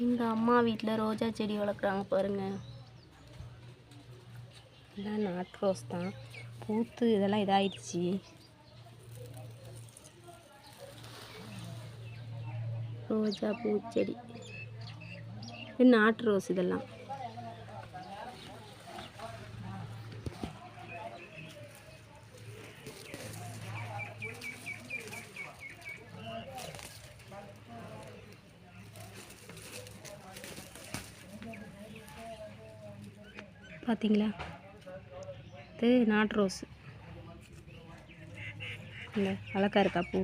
எங்கள் அம்மா வீட்டில் ரோஜா செடி வளர்க்குறாங்க பாருங்கள் இதெல்லாம் நாட்டு ரோஸ் தான். பூத்து இதெல்லாம் இதாகிடுச்சு ரோஜா பூச்செடி. இது நாட்டு ரோஸ் இதெல்லாம். பார்த்தீங்களா? இது நாட்டு ரோஸ். இந்த அழகாக இருக்கா பூ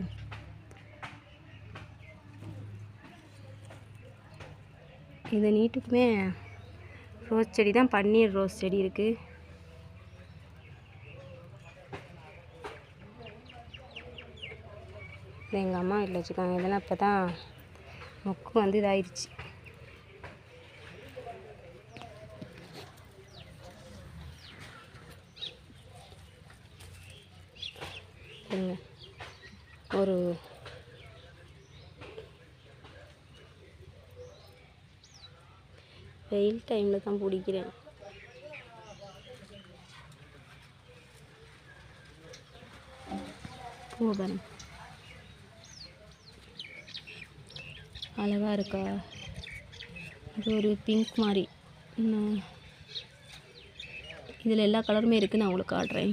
இது நீட்டுக்குமே ரோஸ் செடி தான் பன்னீர் ரோஸ் செடி இருக்குது எங்கள் அம்மா வீட்டில் வச்சுருக்காங்க. இதெல்லாம் இப்போ தான் மொக்கு வந்து இதாகிடுச்சு பாருங்க ஒரு வெயில் டைமில் தான் பிடிக்கிறேன். பூ பாருங்க. அழகா இருக்கா? இது ஒரு பிங்க் மாதிரி இதில் எல்லா கலருமே இருக்குது நான் உங்களுக்கு காட்டுறேன்.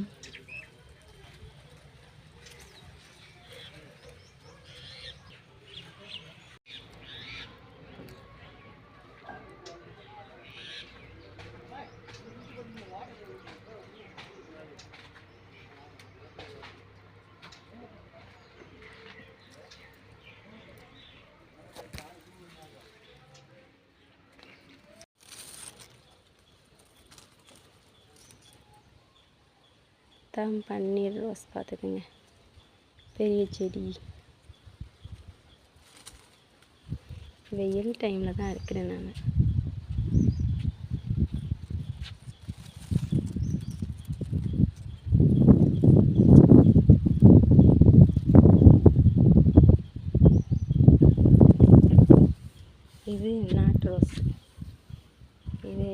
தான் பன்னீர் ரோஸ் பார்த்துக்குங்க. பெரிய செடி. வெயில் டைமில் தான் இருக்கிறேன் நான். இது நாட்டு ரோஸ். இது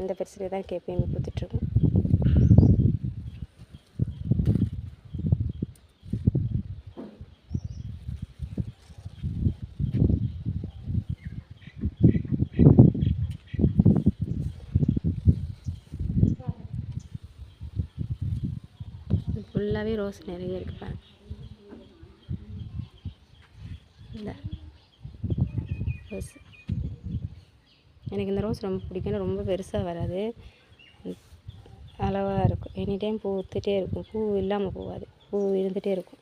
இந்த பெருசில் தான் எப்பயுமே கொடுத்துட்ருக்கோம். ஃபுல்லாகவே ரோஸ் நிறைய இருக்குது பாருங்க. இல்லை ரோஸ். எனக்கு இந்த ரோஸ் ரொம்ப பிடிக்கும். ரொம்ப பெருசாக வராது. அளவாக இருக்கும். எனி டைம் பூ இருக்கும். பூ இல்லாமல் போகாது. பூ இருந்துகிட்டே இருக்கும்.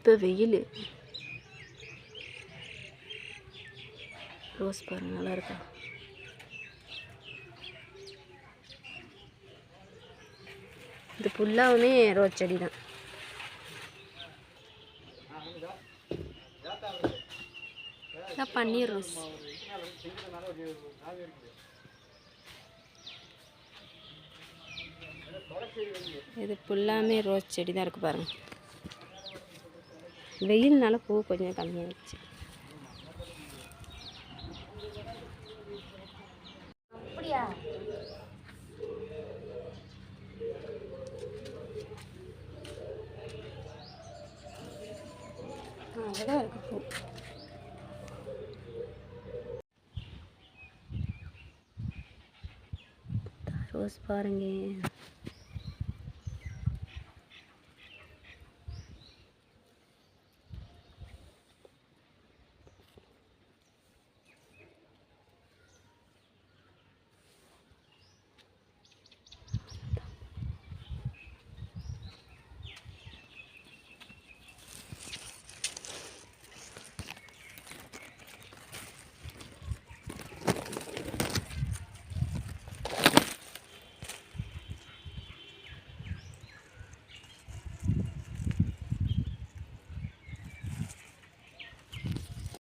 இப்போ வெயில். ரோஸ் பாருங்க நல்லா இருக்கா? இது ஃபுல்லாகவுமே ரோஸ் செடி தான் பன்னீர் ரோஸ். இது ஃபுல்லாமே ரோஸ் செடி தான் இருக்குது பாருங்கள் வெயில்னால பூ கொஞ்சம் கம்மியாகிடுச்சு அழகாக இருக்கு பூ. ரோஸ் பாருங்க.